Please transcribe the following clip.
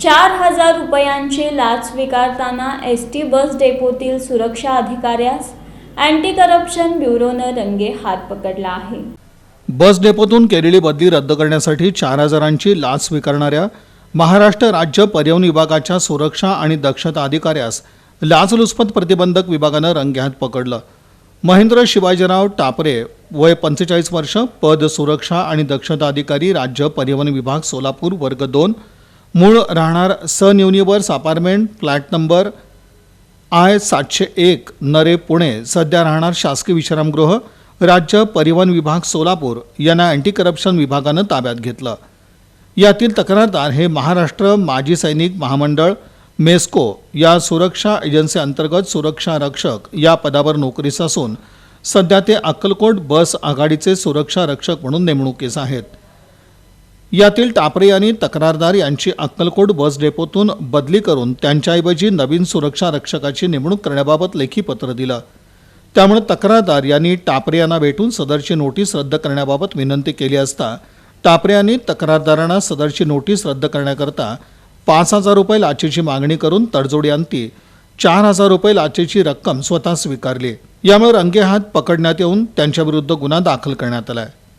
चार हजार रुपयांची लाच स्वीकारताना एस टी बस डेपोतील सुरक्षा अधिकाऱ्यास अँटी करप्शन ब्युरोनं रंगे हात पकडला आहे. बस डेपोतून केलेली बदली रद्द करण्यासाठी चार हजारांची लाच स्वीकारणाऱ्या महाराष्ट्र राज्य पर्यावरण विभागाच्या सुरक्षा आणि दक्षता अधिकाऱ्यास लाचलुचपत प्रतिबंधक विभागानं रंगेहात पकडलं. महेंद्र शिवाजीराव टापरे वय पंचेचाळीस वर्ष पद सुरक्षा आणि दक्षता अधिकारी राज्य परिवहन विभाग सोलापूर वर्ग दोन मूळ राहणार Sun Universe apartment flat number I सातशे एक नरे पुणे. सध्या राहणार शासकीय विश्रामगृह राज्य परिवहन विभाग सोलापूर. यांना अँटी करप्शन विभागानं ताब्यात घेतलं. यातील तक्रारदार हे महाराष्ट्र माजी सैनिक महामंडळ मेस्को. या सुरक्षा एजन्सी अंतर्गत सुरक्षा रक्षक या पदावर नोकरीस असून सध्या ते अक्कलकोट बस आघाडीचे सुरक्षा रक्षक म्हणून नेमणुकीस आहेत. यातील टापरे यांनी तक्रारदार यांची अक्कलकोट बस डेपोतून बदली करून त्यांच्याऐवजी नवीन सुरक्षा रक्षकाची नेमणूक करण्याबाबत लेखी पत्र दिलं. त्यामुळे तक्रारदार यांनी टापरे यांना भेटून सदरची नोटीस रद्द करण्याबाबत विनंती केली असता टापरे यांनी तक्रारदारांना सदरची नोटीस रद्द करण्याकरता पाच हजार रुपये लाचेची मागणी करून तडजोडी अंती चार हजार रुपये लाचेची रक्कम स्वतः स्वीकारली. यामुळे रंगेहात पकडण्यात येऊन त्यांच्याविरुद्ध गुन्हा दाखल करण्यात आला आहे